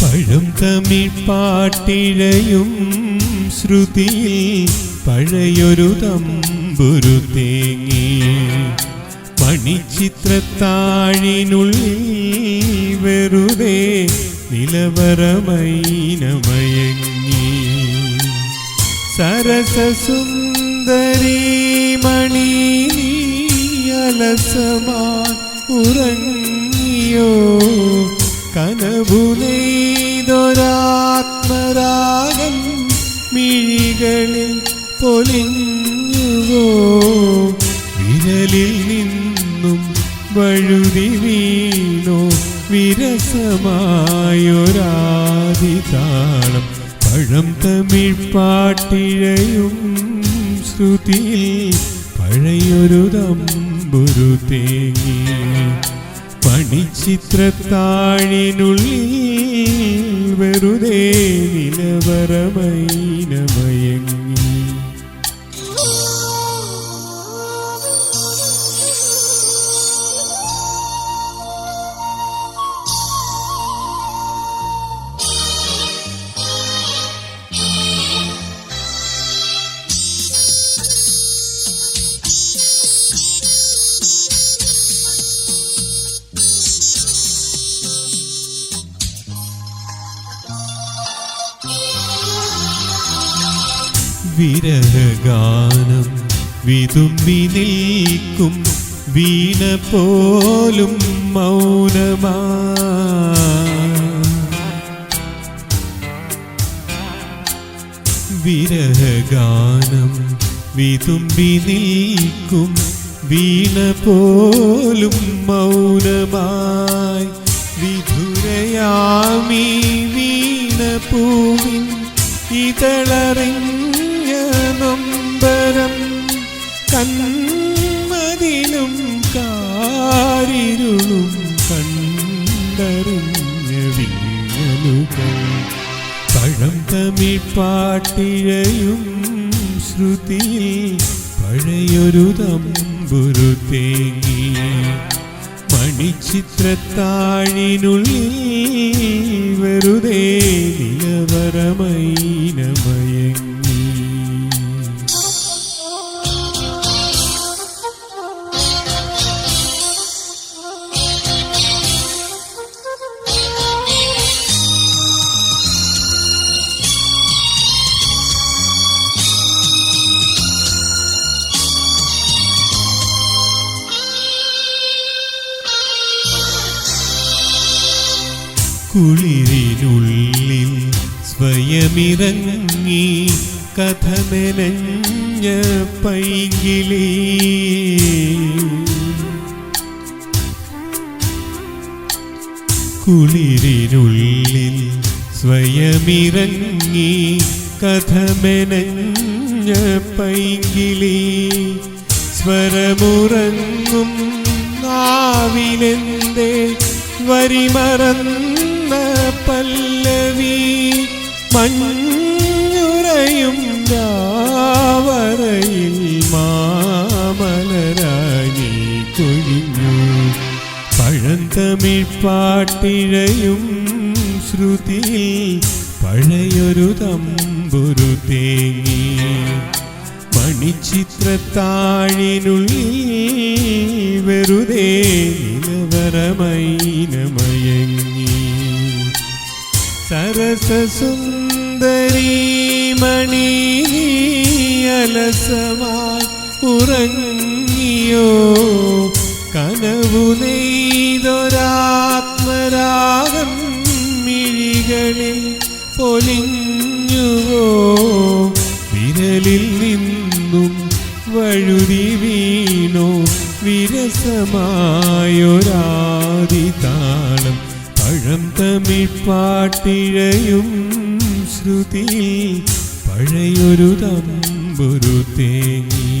പഴം തമിഴ് പാട്ടിഴയും ശ്രുതിയിൽ പഴയൊരു തമ്പുരു തേങ്ങി. മണിച്ചിത്രത്താഴിനുള്ളിൽ വെറുതെ നിലവറമൈനമയങ്ങി. സരസസുന്ദരി മണി അലസമാ ഉറങ്ങിയോ? കനവു മിഴികളിൽ പൊലിഞ്ഞുവോ? വിരലിൽ നിന്നും വഴുതി വീണോ? വിരസമായൊരാതിതാളം പഴം തമിഴ് പാട്ടിഴയും ശ്രുതിയിൽ പഴയൊരു തമ്പുരു തേങ്ങി പണിച്ചിത്രത്താഴിനുള്ളിൽ വെറുതെ നിലവറമൈനമയങ്ങി വിരഹഗാനം വിതുമ്പി നിൽക്കും വീണ പോലും മൗനമാ. വിരഹഗാനം വിതുമ്പി നിൽക്കും വീണ പോലും മൗനമായി. വിധുരയാമി വീണ പൂവിൻ ഇതളറിഞ്ഞ കന്മതിലും കാരിരുളും കണ്ടറിഞ്ഞ വിങ്ങലുകൾ. പഴം തമിഴ് പാട്ടിഴയും ശ്രുതിയിൽ പഴയൊരു തമ്പുരു തേങ്ങി. മണിച്ചിത്രത്താഴിനുള്ളിൽ വെറുതെ നിലവറമൈനമയങ്ങി കുളിരിനുള്ളിൽ സ്വയമിറങ്ങി കഥ കഥമെനഞ്ഞ പൈകിളി കുളിരിനുള്ളിൽ സ്വയമിറങ്ങി കഥമെനഞ്ഞ പൈകിളി സ്വരമുറങ്ങും നാവിലെന്തേ വരിമറന്ന പല്ലവി മഞ്ഞുറയും രാവറയിൽ മാമലരാനി കൊഴിഞ്ഞു പഴന്തമിഴ് പാട്ടിഴയും ശ്രുതിയിൽ പഴയൊരു തമ്പുരു തേങ്ങി. മണിച്ചിത്രത്താഴിനുള്ളിൽ വെറുതെ നിലവറമൈനമയങ്ങി. സരസസുന്ദരി മണി നീ അലസമായി ഉറങ്ങിയോ? കനവു നെയ്തൊരാത്മരാഗം മിഴികളിൽ പൊലിഞ്ഞുവോ? വിരലിൽ നിന്നും വഴുതി വീണോ വിരസമായൊരാദിതാളം പഴം തമിഴ് പാട്ടിഴയും ശ്രുതിയിൽ പഴയൊരു തമ്പുരു തേങ്ങി